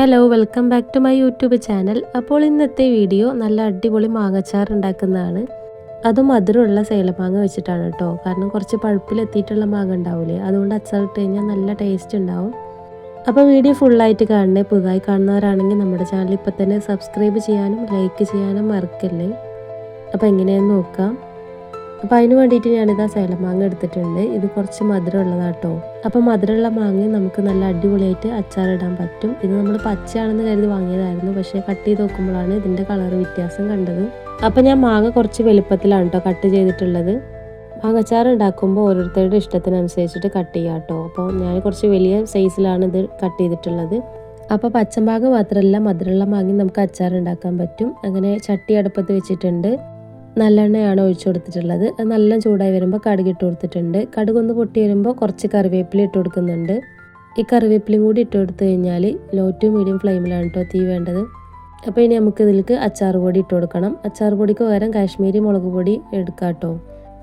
Hello welcome back to my YouTube channel അപ്പോൾ ഇന്നത്തെ video നല്ല അടിപൊളി മാങ്ങച്ചാർ ഉണ്ടാക്കുന്നതാണ്. അത് മധുരമുള്ള സേലമാങ്ങ വെച്ചിട്ടാണ് കേട്ടോ. കാരണം കുറച്ച് പഴുപ്പിലെത്തിയിട്ടുള്ള മാങ്ങ ഉണ്ടാവില്ലേ അതുകൊണ്ട് അച്ചാറിട്ട് കഴിഞ്ഞാൽ നല്ല ടേസ്റ്റ് ഉണ്ടാവും. അപ്പോൾ വീഡിയോ ഫുള്ളായിട്ട് കാണണേ. പുതുതായി കാണുന്നവരാണെങ്കിൽ നമ്മുടെ ചാനൽ ഇപ്പം തന്നെ സബ്സ്ക്രൈബ് ചെയ്യാനും ലൈക്ക് ചെയ്യാനും മറക്കല്ലേ? അപ്പോൾ എങ്ങനെയാണെന്ന് നോക്കാം. അപ്പോൾ അതിന് വേണ്ടിയിട്ട് ഞാനിതാ സൈല മാങ്ങ എടുത്തിട്ടുണ്ട്. ഇത് കുറച്ച് മധുരം ഉള്ളതാട്ടോ അപ്പോൾ മധുരമുള്ള മാങ്ങ നമുക്ക് നല്ല അടിപൊളിയായിട്ട് അച്ചാറിടാൻ പറ്റും. ഇത് നമ്മൾ പച്ചയാണെന്ന് കരുതി വാങ്ങിയതായിരുന്നു. പക്ഷേ കട്ട് ചെയ്ത് നോക്കുമ്പോഴാണ് ഇതിന്റെ കളർ വ്യത്യാസം കണ്ടത്. അപ്പോൾ ഞാൻ മാങ്ങ കുറച്ച് വലുപ്പത്തിലാണ് കേട്ടോ കട്ട് ചെയ്തിട്ടുള്ളത്. മാങ്ങ അച്ചാർ ഉണ്ടാക്കുമ്പോൾ ഓരോരുത്തരുടെ ഇഷ്ടത്തിനനുസരിച്ചിട്ട് കട്ട് ചെയ്യാം കേട്ടോ അപ്പോൾ ഞാൻ കുറച്ച് വലിയ സൈസിലാണ് ഇത് കട്ട് ചെയ്തിട്ടുള്ളത്. അപ്പോൾ പച്ചമാങ്ങ മാത്രമല്ല മധുരമുള്ള മാങ്ങ നമുക്ക് അച്ചാർ ഉണ്ടാക്കാൻ പറ്റും. അങ്ങനെ ചട്ടി അടുപ്പത്ത് വെച്ചിട്ടുണ്ട്. നല്ലെണ്ണയാണ് ഒഴിച്ചു കൊടുത്തിട്ടുള്ളത്. അത് നല്ല ചൂടായി വരുമ്പോൾ കടുക് ഇട്ട് കൊടുത്തിട്ടുണ്ട്. കടുക് ഒന്ന് പൊട്ടി വരുമ്പോൾ കുറച്ച് കറിവേപ്പില ഇട്ട് കൊടുക്കുന്നുണ്ട്. ഈ കറിവേപ്പിലയും കൂടി ഇട്ട് കൊടുത്തു കഴിഞ്ഞാൽ ലോ ടു മീഡിയം ഫ്ലെയിമിലാണ് കേട്ടോ തീ വേണ്ടത്. അപ്പോൾ ഇനി നമുക്ക് ഇതിലേക്ക് അച്ചാർ പൊടി ഇട്ട് കൊടുക്കണം. അച്ചാർ പൊടിക്ക് പകരം കാശ്മീരി മുളക് പൊടി എടുക്കാം കേട്ടോ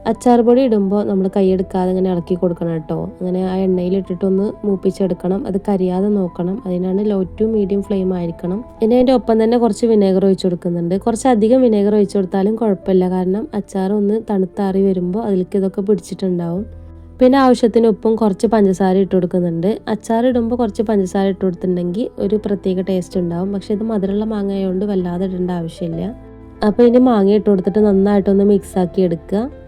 അച്ചാർ പൊടി ഇടുമ്പോൾ നമ്മൾ കൈയെടുക്കാതെ ഇങ്ങനെ ഇളക്കി കൊടുക്കണം കേട്ടോ. അങ്ങനെ ആ എണ്ണയിൽ ഇട്ടിട്ടൊന്ന് മൂപ്പിച്ചെടുക്കണം. അത് കരിയാതെ നോക്കണം. അതിനാണ് ലോ ടു മീഡിയം ഫ്ലെയിം ആയിരിക്കണം. ഇനി അതിന്റെ ഒപ്പം തന്നെ കുറച്ച് വിനേഗർ ഒഴിച്ചു കൊടുക്കുന്നുണ്ട്. കുറച്ച് അധികം വിനേഗർ ഒഴിച്ചു കൊടുത്താലും കുഴപ്പമില്ല. കാരണം അച്ചാർ ഒന്ന് തണുത്താറി വരുമ്പോൾ അതിലേക്ക് ഇതൊക്കെ പിടിച്ചിട്ടുണ്ടാവും. പിന്നെ ആവശ്യത്തിന് ഉപ്പും കുറച്ച് പഞ്ചസാര ഇട്ട് കൊടുക്കുന്നുണ്ട്. അച്ചാർ ഇടുമ്പോൾ കുറച്ച് പഞ്ചസാര ഇട്ട് കൊടുത്തിട്ടുണ്ടെങ്കിൽ ഒരു പ്രത്യേക ടേസ്റ്റ് ഉണ്ടാവും. പക്ഷെ ഇത് മധുരമുള്ള മാങ്ങ ആയതുകൊണ്ട് വല്ലാതെ ഇടേണ്ട ആവശ്യമില്ല. അപ്പോൾ ഇനി മാങ്ങ ഇട്ട് കൊടുത്തിട്ട് നന്നായിട്ടൊന്ന് മിക്സ് ആക്കി എടുക്കുക.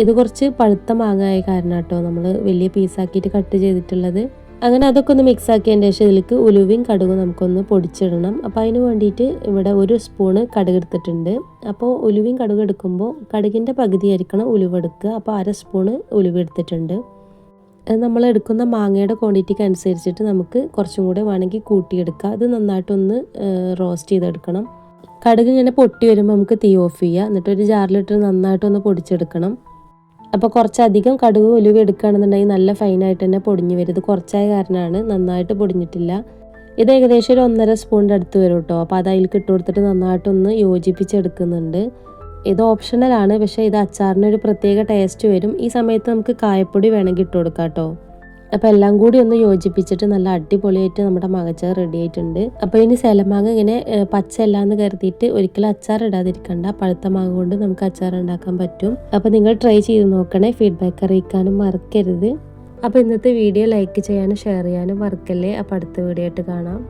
ഇത് കുറച്ച് പഴുത്ത മാങ്ങ ആയ കാരണം കേട്ടോ നമ്മൾ വലിയ പീസാക്കിയിട്ട് കട്ട് ചെയ്തിട്ടുള്ളത്. അങ്ങനെ അതൊക്കെ ഒന്ന് മിക്സ് ആക്കിയതിന്റെ ശേഷം ഇതിലേക്ക് ഉലുവയും കടുകും നമുക്കൊന്ന് പൊടിച്ചിടണം. അപ്പോൾ അതിന് വേണ്ടിയിട്ട് ഇവിടെ ഒരു സ്പൂണ് കടുക് എടുത്തിട്ടുണ്ട്. അപ്പോൾ ഉലുവയും കടുക് എടുക്കുമ്പോൾ കടുകിന്റെ പകുതി ആയിരിക്കണം ഉലുവ എടുക്കുക. അപ്പോൾ അര സ്പൂണ് ഉലുവ എടുത്തിട്ടുണ്ട്. നമ്മൾ എടുക്കുന്ന മാങ്ങയുടെ ക്വാണ്ടിറ്റിക്ക് അനുസരിച്ചിട്ട് നമുക്ക് കുറച്ചും കൂടെ വേണമെങ്കിൽ കൂട്ടിയെടുക്കുക അത് നന്നായിട്ടൊന്ന് റോസ്റ്റ് ചെയ്തെടുക്കണം. കടുക് ഇങ്ങനെ പൊട്ടി വരുമ്പോൾ നമുക്ക് തീ ഓഫ് ചെയ്യുക എന്നിട്ടൊരു ജാറിലിട്ട് നന്നായിട്ടൊന്ന് പൊടിച്ചെടുക്കണം. അപ്പോൾ കുറച്ചധികം കടുക് ഉലുവ എടുക്കുകയാണെന്നുണ്ടെങ്കിൽ നല്ല ഫൈനായിട്ട് തന്നെ പൊടിഞ്ഞു വരും. കുറച്ചായ കാരണമാണ് നന്നായിട്ട് പൊടിഞ്ഞിട്ടില്ല. ഇത് ഏകദേശം ഒരു ഒന്നര സ്പൂണിന്റെ അടുത്ത് വരും കേട്ടോ. അപ്പോൾ അത് അതിലേക്ക് ഇട്ട് കൊടുത്തിട്ട് നന്നായിട്ടൊന്ന് യോജിപ്പിച്ചെടുക്കുന്നുണ്ട്. ഇത് ഓപ്ഷണലാണ് പക്ഷേ ഇത് അച്ചാറിന് ഒരു പ്രത്യേക ടേസ്റ്റ് വരും. ഈ സമയത്ത് നമുക്ക് കായപ്പൊടി വേണമെങ്കിൽ ഇട്ട് കൊടുക്കാം കേട്ടോ. അപ്പോൾ എല്ലാം കൂടി ഒന്ന് യോജിപ്പിച്ചിട്ട് നല്ല അടിപൊളിയായിട്ട് നമ്മുടെ മകച്ചാർ റെഡി ആയിട്ടുണ്ട്. അപ്പോൾ ഇനി സേലമാങ്ങ ഇങ്ങനെ പച്ചയല്ല എന്ന് കരുതിയിട്ട് ഒരിക്കലും അച്ചാർ ഇടാതിരിക്കണ്ട. പഴുത്ത മാങ്ങ കൊണ്ട് നമുക്ക് അച്ചാർ ഉണ്ടാക്കാൻ പറ്റും. അപ്പോൾ നിങ്ങൾ ട്രൈ ചെയ്ത് നോക്കണേ. ഫീഡ്ബാക്ക് അറിയിക്കാനും മറക്കരുത്. അപ്പോൾ ഇന്നത്തെ വീഡിയോ ലൈക്ക് ചെയ്യാനും ഷെയർ ചെയ്യാനും മറക്കല്ലേ? അപ്പോൾ അടുത്ത വീഡിയോ ആയിട്ട് കാണാം.